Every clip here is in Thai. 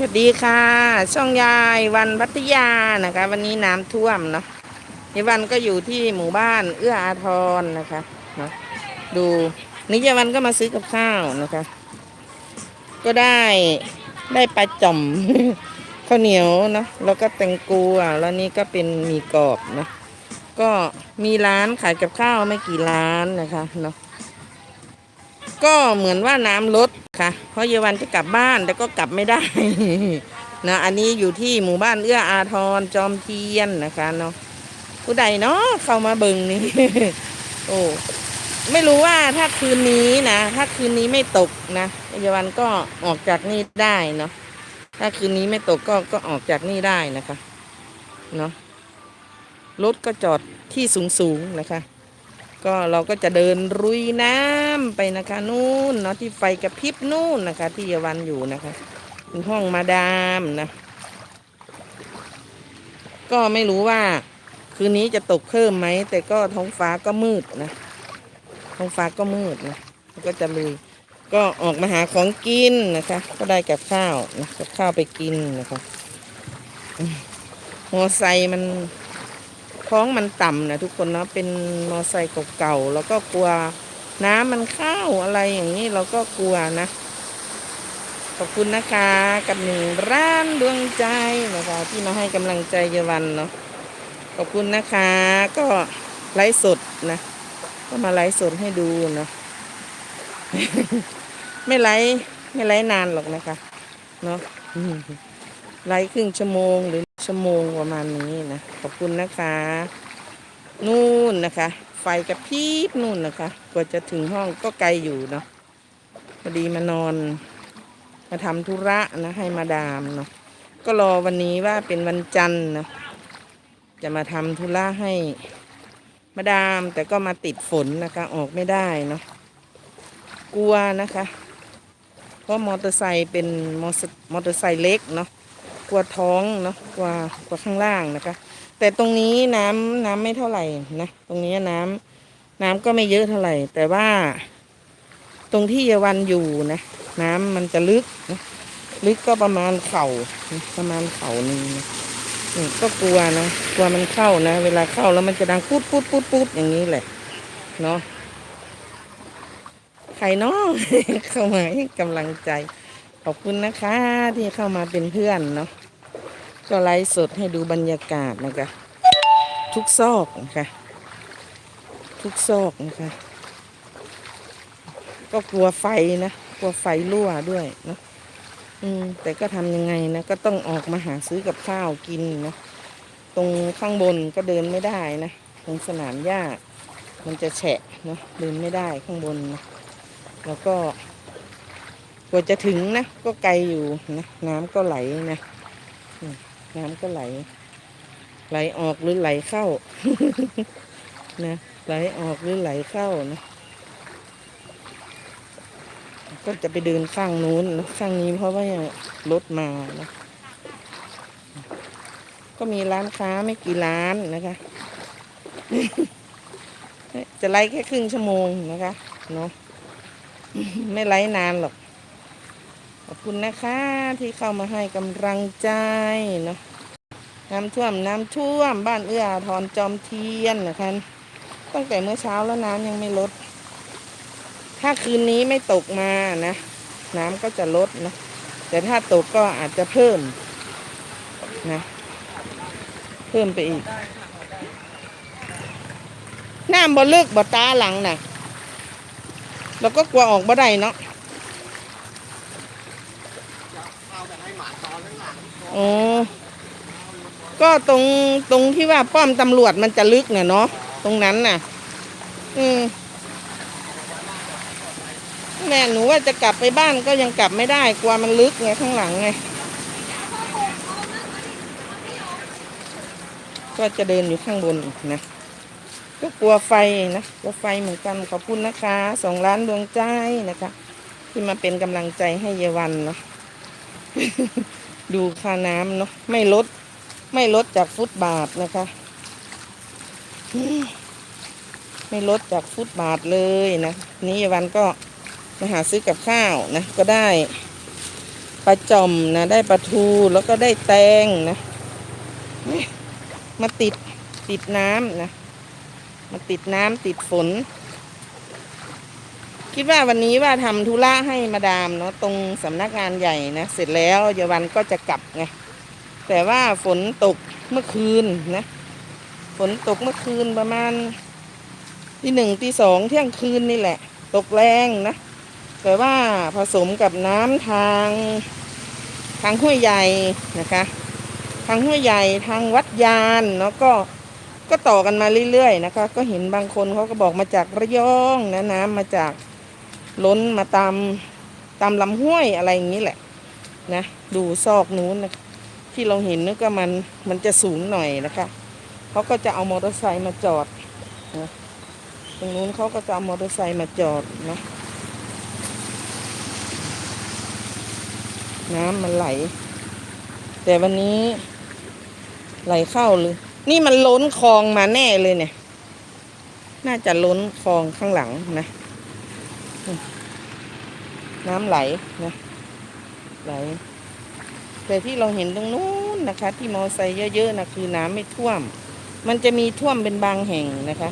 สวัสดีค่ะ ช่องยายวันพัทยานะคะ วันนี้น้ำท่วมเนาะยายวันก็อยู่ที่หมู่บ้านเอื้ออาทรนะคะเนาะดูนี่ยายวันก็มาซื้อกับข้าวนะคะ ก็ได้ได้ปลาจ่อมข้าวเหนียวเนาะแล้วก็แตงกัวแล้วนี่ก็เป็นมีกรอบเนาะก็มีร้านขายกับข้าวไม่กี่ร้านนะคะเนาะ ก็เหมือนว่าน้ำลดค่ะ เพราะเยาวันจะกลับบ้านแต่ก็กลับไม่ได้นะอันนี้อยู่ที่หมู่บ้านเอื้ออาทรจอมเทียนนะคะเนาะผู้ใดเนาะเข้ามาเบิงนี่โอ้ไม่รู้ว่าถ้าคืนนี้นะถ้าคืนนี้ไม่ตกนะเยาวันก็ออกจากนี่ได้เนาะถ้าคืนนี้ไม่ตกก็ก็ออกจากนี่ได้นะคะเนาะรถก็จอดที่สูงสูงๆนะคะ ก็เราก็จะเดินรุยน้ำไปนะคะนู่นเนาะที่ไฟกระพริบนู่นนะคะ ที่เยาวันอยู่นะคะเป็นห้องมาดามนะก็ไม่รู้ว่า คืนนี้จะตกเพิ่มไหมแต่ก็ท้องฟ้าก็มืดนะท้องฟ้าก็มืดนะก็จะลุยก็ออกมาหาของกินนะคะ ก็ได้กับข้าวนะกับข้าวไปกินนะคะอืมมอไซค์มัน ท้องมันต่ำนะทุกคนเนาะเป็นมอไซค์เก่าๆแล้วก็กลัวน้ำมันเข้าอะไรอย่างนี้เราก็กลัวนะ ขอบคุณนะคะ กับหนึ่งร้านดวงใจนะคะ ที่มาให้กำลังใจเยาวันเนาะขอบคุณนะคะ ก็ไลฟ์สดนะ ก็มาไลฟ์สดให้ดูเนาะไม่ไลฟ์ไม่ไลฟ์นานหรอกนะคะเนาะไลฟ์ครึ่งชั่วโมงหรือ ชั่วโมงประมาณนี้นะ ขอบคุณนะคะ นู่นนะคะ ไฟกระพริบนู่นนะคะ กว่าจะถึงห้องก็ไกลอยู่เนาะ พอดีมานอน มาทำธุระนะให้มาดามเนาะ ก็รอวันนี้ว่าเป็นวันจันทร์นะ จะมาทำธุระให้มาดามแต่ก็มาติดฝนนะคะ ออกไม่ได้เนาะ กลัวนะคะ เพราะมอเตอร์ไซค์เป็นมอเตอร์มอเตอร์ไซค์เล็กเนาะ กลัวท้องเนาะกลัวกลัวข้างล่างนะคะ แต่ตรงนี้น้ำน้ำไม่เท่าไหร่นะตรงนี้น้ำน้ำก็ไม่เยอะเท่าไหร่ แต่ว่า ตรงที่เยาวันอยู่นะน้ำมันจะลึกนะลึกก็ประมาณเข่าประมาณเข่านึงนะก็กลัวนะกลัวมันเข้านะ เวลาเข้าแล้วมันจะดังปูดปูดปูดปูดอย่างนี้แหละ เนาะใครเนาะเข้ามาให้กำลังใจ อบคุณนะคะที่เข้ามาเป็นเพื่อนเนาะก็ไลฟ์สดให้ดูบรรยากาศนะคะ ทุกซอกนะคะทุกซอกนะคะ ก็กลัวไฟนะกลัวไฟรั่วด้วยเนอะอืม แต่ก็ทำยังไงนะก็ต้องออกมาหาซื้อกับข้าวกินนะตรงข้างบนก็เดินไม่ได้นะตรงสนามหญ้ามันจะแฉะเนาะเดินไม่ได้ข้างบนนะแล้วก็ กว่าจะถึงนะ ก็ไกลอยู่นะน้ำก็ไหลนะน้ำก็ไหล ไหลออกหรือไหลเข้า นะไหลออกหรือไหลเข้านะก็จะไปเดินข้างนู้นนะข้างนี้เพราะว่ารถมานะก็มีร้านค้าไม่กี่ร้านนะคะ จะไล่แค่ครึ่งชั่วโมงนะคะเนาะไม่ไล่นานหรอก ขอบคุณนะคะที่เข้ามาให้กำลังใจเนาะน้ำท่วมน้ำท่วมบ้านเอื้อทอาทรจอมเทียนนะคะตั้งแต่เมื่อเช้าแล้วน้ำยังไม่ลด ถ้าคืนนี้ไม่ตกมานะ น้ำก็จะลดนะแต่ถ้าตกก็อาจจะเพิ่มนะเพิ่มไปอีกน้ำบ่ลึกบ่ตาหลังนะเราก็กลัวออกบ่ได้เนาะ อ๋อ ก็ตรงตรงที่ว่าป้อมตำรวจมันจะลึกน่ะเนาะตรงนั้นน่ะ อืมแม่หนูว่าจะกลับไปบ้านก็ยังกลับไม่ได้กลัวมันลึกไงข้างหลังไงก็จะเดินอยู่ข้างบนนะ ก็กลัวไฟนะกลัวไฟเหมือนกันขอบคุณนะคะสองล้านดวงใจนะคะ ที่มาเป็นกำลังใจให้เยวันเนาะ ดูค่าน้ำเนาะไม่ลด ไม่ลดจากฟุตบาทนะคะ ไม่ลดจากฟุตบาทเลยนะ นี่วันก็มาหาซื้อกับข้าวนะ ก็ได้ปลาจอมนะ ได้ปลาทูแล้วก็ได้แตงนะ มาติดติดน้ำนะ มาติดน้ำติดฝน คิดว่าวันนี้ว่าทำธุระให้มาดามเนาะตรงสำนักงานใหญ่นะเสร็จแล้วเยาวันก็จะกลับไงแต่ว่าฝนตกเมื่อคืนนะ ฝนตกเมื่อคืนประมาณที่หนึ่งที่สองเที่ยงคืนนี่แหละ ตกแรงนะ แต่ว่าผสมกับน้ำทาง ทางห้วยใหญ่นะคะ ทางห้วยใหญ่ทางวัดยานเนาะก็ก็ต่อกันมาเรื่อยๆนะคะ ก็เห็นบางคนเขาก็บอกมาจากระยองนะน้ำมาจาก ล้นมาตามตามลำห้วยอะไรอย่างนี้แหละนะดูซอกนู้นนะที่เราเห็นนึกว่ามันมันจะสูงหน่อยนะคะเขาก็จะเอามอเตอร์ไซค์มาจอดนะตรงนู้นเขาก็จะเอามอเตอร์ไซค์มาจอดนะน้ำมันไหล แต่วันนี้ไหลเข้าเลย นี่มันล้นคลองมาแน่เลยเนี่ย น่าจะล้นคลองข้างหลังนะ น้ำไหลนะไหล แต่ที่เราเห็นตรงนู้นนะคะ ที่มอไซค์เยอะๆนะคือน้ำไม่ท่วม มันจะมีท่วมเป็นบางแห่งนะคะ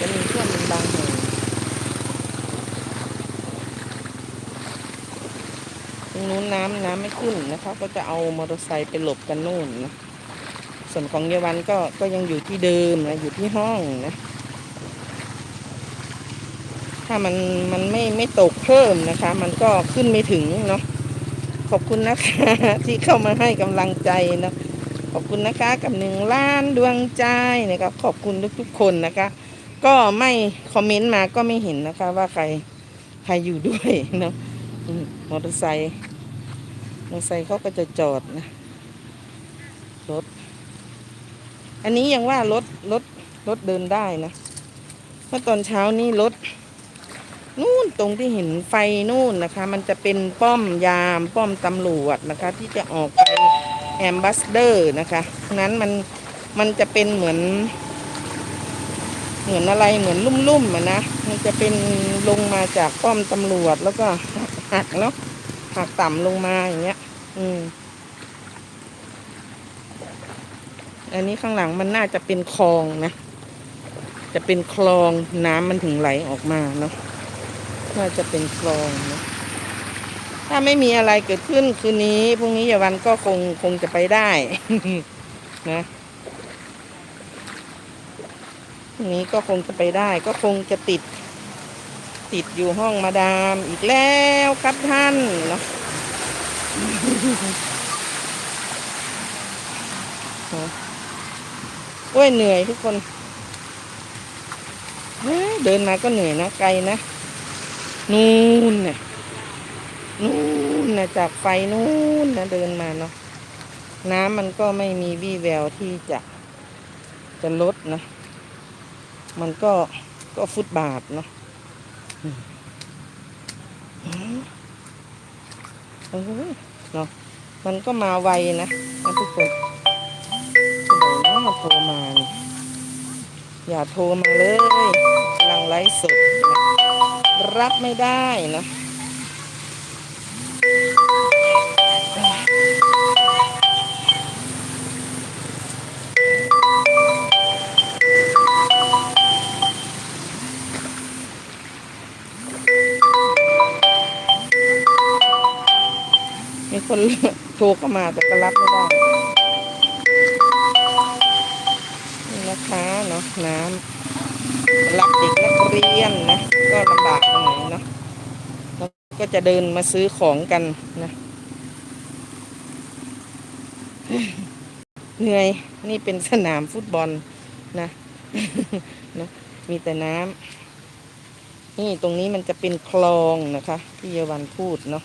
จะมีท่วมเป็นบางแห่งตรงนู้นน้ำน้ำไม่ขึ้นนะคะ ก็จะเอามอเตอร์ไซค์ไปหลบกันนู่นนะส่วนของเยาวันก็ก็ยังอยู่ที่เดิมนะอยู่ที่ห้องนะามันมันไม่ไม่ตกเพิ่มนะคะ มันก็ขึ้นไม่ถึงเนาะขอบคุณนะคะ ที่เข้ามาให้กำลังใจเนาะขอบคุณนะคะกับหนึ่งล้านดวงใจนะครับขอบคุณทุกๆคนนะคะ ก็ไม่คอมเมนต์มาก็ไม่เห็นนะคะ ว่าใครใครอยู่ด้วยเนาะมมอเตอร์ไซค์มอเตอร์ไซค์เขาก็จะจอดนะรถ อันนี้ยังว่ารถรถรถเดินได้นะเมื่อตอนเช้านี่รถ นู่นตรงที่เห็นไฟนู่นนะคะ มันจะเป็นป้อมยามป้อมตำรวจนะคะ ที่จะออกไปแอมบัสเดอร์นะคะนั้นมันมันจะเป็นเหมือน เหมือนอะไรเหมือนลุ่มๆอะนะมันจะเป็นลงมาจากป้อมตำรวจแล้วก็หักเนาะหักต่ำลงมาอย่างเงี้ย อืมอันนี้ข้างหลังมันน่าจะเป็นคลองนะ จะเป็นคลองน้ำมันถึงไหลออกมาเนาะ น่าจะเป็นคลองนะถ้าไม่มีอะไรเกิดขึ้นคืนนี้พรุ่งนี้ยาวันก็คงคงจะไปได้ นะพรุ่งนี้ก็คงจะไปได้ ก็คงจะติด ติดอยู่ห้องมาดามอีกแล้วครับท่านเนาะโอ้ยเหนื่อยทุกคน เดินมาก็เหนื่อยนะไกลนะ นู่นน่ะนู่นน่ะจากไฟนู่นนะเดินมาเนาะน้ำมันก็ไม่มีวี่แววที่จะจะลดนะ มันก็ก็ฟุตบาทเนาะอืมเออเนาะมันก็มาไวนะนะทุกคนเดี๋ยวนะโทรมานี่อย่าโทรมาเลยกำลังไลฟ์สดนะ รับไม่ได้นะมีคนโทรเข้ามาแต่ก็รับไม่ได้ นี่นะคะเนาะน้ำ รับเด็กนักเรียนนะก็ลำบากตรงไหนเนาะแล้วก็จะเดินมาซื้อของกันนะเหนื่อยนี่เป็นสนามฟุตบอลนะนะมีแต่น้ำนี่ตรงนี้มันจะเป็นคลองนะคะที่เยาวันพูดเนาะ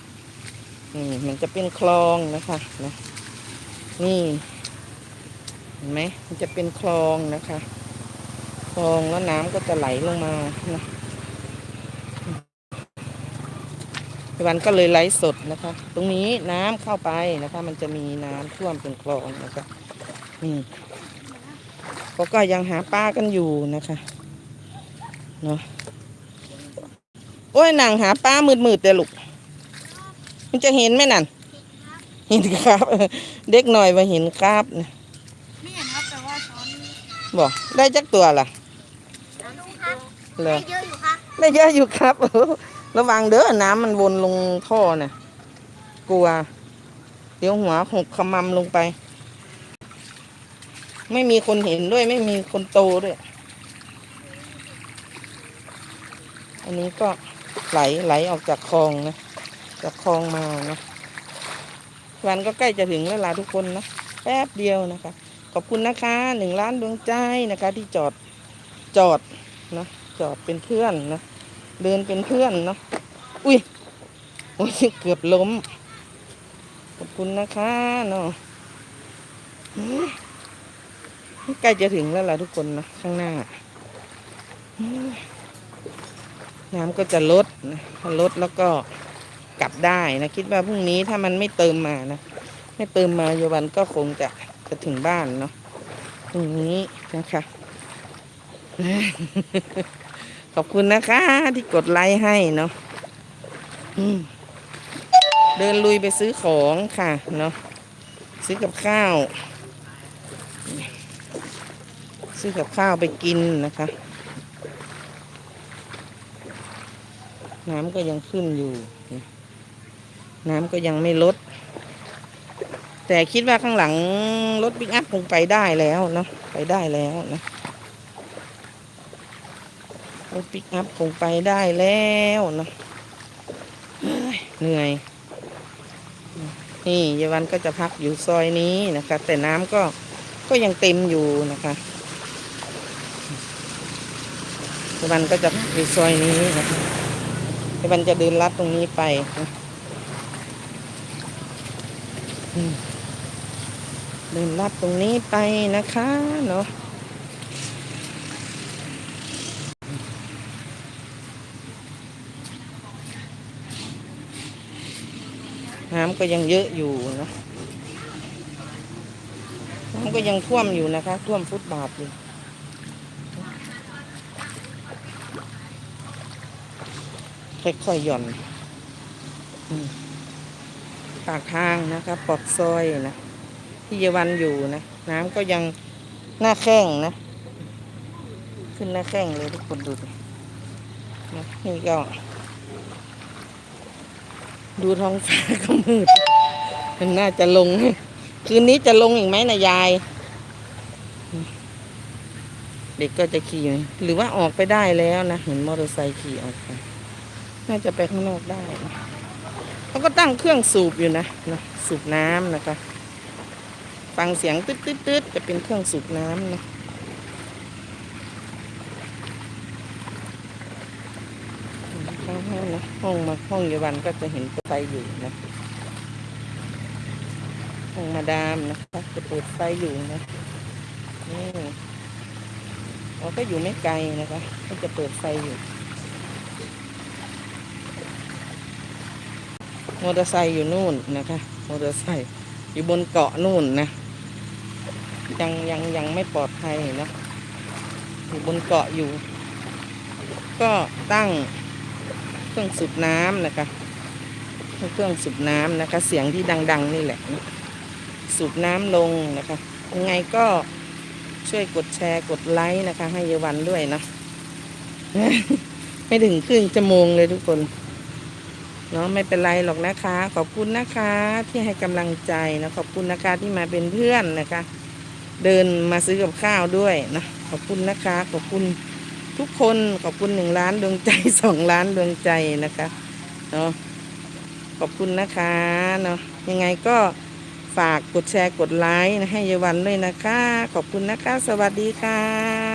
นี่มันจะเป็นคลองนะคะนะนี่เห็นไหมมันจะเป็นคลองนะคะ องแล้วน้ำก็จะไหลลงมานะวันก็เลยไลฟ์สดนะคะ ตรงนี้น้ำเข้าไปนะคะ มันจะมีน้ำท่วมเป็นคลองนะคะนี่เขาก็ยังหาปลากันอยู่นะคะเนาะโอ้ยนางหาปลามืดๆแต่ลูกมันจะเห็นไหมนั่นเห็นครับเออเด็กหน่อยมาเห็นครับนะไม่เห็นครับแต่ว่าช้อนบอกได้จักตัวล่ะดูครับ เหรอได้เยอะอยู่ครับได้เยอะอยู่ครับเออระวังเด้อน้ำมันวนลงท่อน่ะ กลัว เดี๋ยวหัวหกขมำลงไป ไม่มีคนเห็นด้วย ไม่มีคนโตด้วย อันนี้ก็ไหลไหลออกจากคลองนะ จากคลองมานะ วันก็ใกล้จะถึงแล้วล่ะทุกคนนะแป๊บเดียวนะคะ ขอบคุณนะคะหนึ่งล้านดวงใจนะคะ ที่จอดจอดนะ จอดเป็นเพื่อนนะเดินเป็นเพื่อนเนาะอุ้ยโอ้ยเกือบล้มขอบคุณนะคะเนาะใกล้จะถึงแล้วล่ะทุกคนนะข้างหน้า น้ำก็จะลดนะถ้าลดแล้วก็กลับได้นะคิดว่าพรุ่งนี้ถ้ามันไม่เติมมานะไม่เติมมาโยวันก็คงจะจะถึงบ้านเนาะพรุ่งนี้นะคะ ขอบคุณนะคะ ที่กดไลค์ให้เนาะเดินลุยไปซื้อของค่ะเนาะซื้อกับข้าว ซื้อกับข้าวไปกินนะคะ น้ำก็ยังขึ้นอยู่ น้ำก็ยังไม่ลด แต่คิดว่าข้างหลังรถปิกอัพคงไปได้แล้วเนาะไปได้แล้วนะ ถปิกอัพคงไปได้แล้วเนาะเหนื่อย นี่เยาวันก็จะพักอยู่ซอยนี้นะคะ แต่น้ำก็ก็ยังเต็มอยู่นะคะเยาวันก็จะพักอยู่ซอยนี้นะคะเยาวันจะเดินลัดตรงนี้ไปนะเดินลัดตรงนี้ไปนะคะเนาะ น้ำก็ยังเยอะอยู่เนาะน้ำก็ยังท่วมอยู่นะคะ ท่วมฟุตบาทอยู่ค่อยๆหย่อนปากทางนะคะปอดซอยนะที่เยวันอยู่นะ น้ำก็ยังหน้าแข้งนะ ขึ้นหน้าแข้งเลยทุกคนดูดนะนี่ก็ ดูท้องฟ้าก็มืด มันน่าจะลง คืนนี้จะลงอีกไหมนะยาย เด็กก็จะขี่ หรือว่าออกไปได้แล้วนะ เห็นมอเตอร์ไซค์ขี่ออกไป น่าจะไปข้างนอกได้เขาก็ตั้งเครื่องสูบอยู่นะนะสูบน้ำนะคะ ฟังเสียงตึ๊ดตึ๊ดตึ๊ดจะเป็นเครื่องสูบน้ำนะ้างห้องนะห้องมาห้องเยาวันก็จะเห็นไฟอยู่นะห้องมาดามนะคะจะเปิดไฟอยู่นะนี่เราก็อยู่ไม่ไกลนะคะก็จะเปิดไฟอยู่มอเตอร์ไซค์อยู่นู่นนะคะมอเตอร์ไซค์อยู่บนเกาะนู่นนะยังยังยังไม่ปลอดภัยนะอยู่บนเกาะอยู่ ก็ตั้ง เครื่องสูบน้ำนะคะ เครื่องสูบน้ำนะคะ เสียงที่ดัง ๆ นี่แหละ สูบน้ำลงนะคะ ยังไงก็ช่วยกดแชร์กดไลค์นะคะ ให้เยาวันด้วยนะ ไม่ถึงครึ่งชั่วโมงเลยทุกคนเนาะไม่เป็นไรหรอกนะคะ ขอบคุณนะคะที่ให้กำลังใจนะขอบคุณนะคะที่มาเป็นเพื่อนนะคะ เดินมาซื้อกับข้าวด้วยนะขอบคุณนะคะ ขอบคุณ ทุกคนขอบคุณหนึ่งล้านดวงใจสองล้านดวงใจนะคะเนาะขอบคุณนะคะเนาะยังไงก็ฝากกดแชร์กดไลค์ให้เยาวันด้วยนะคะ ขอบคุณนะคะ สวัสดีค่ะ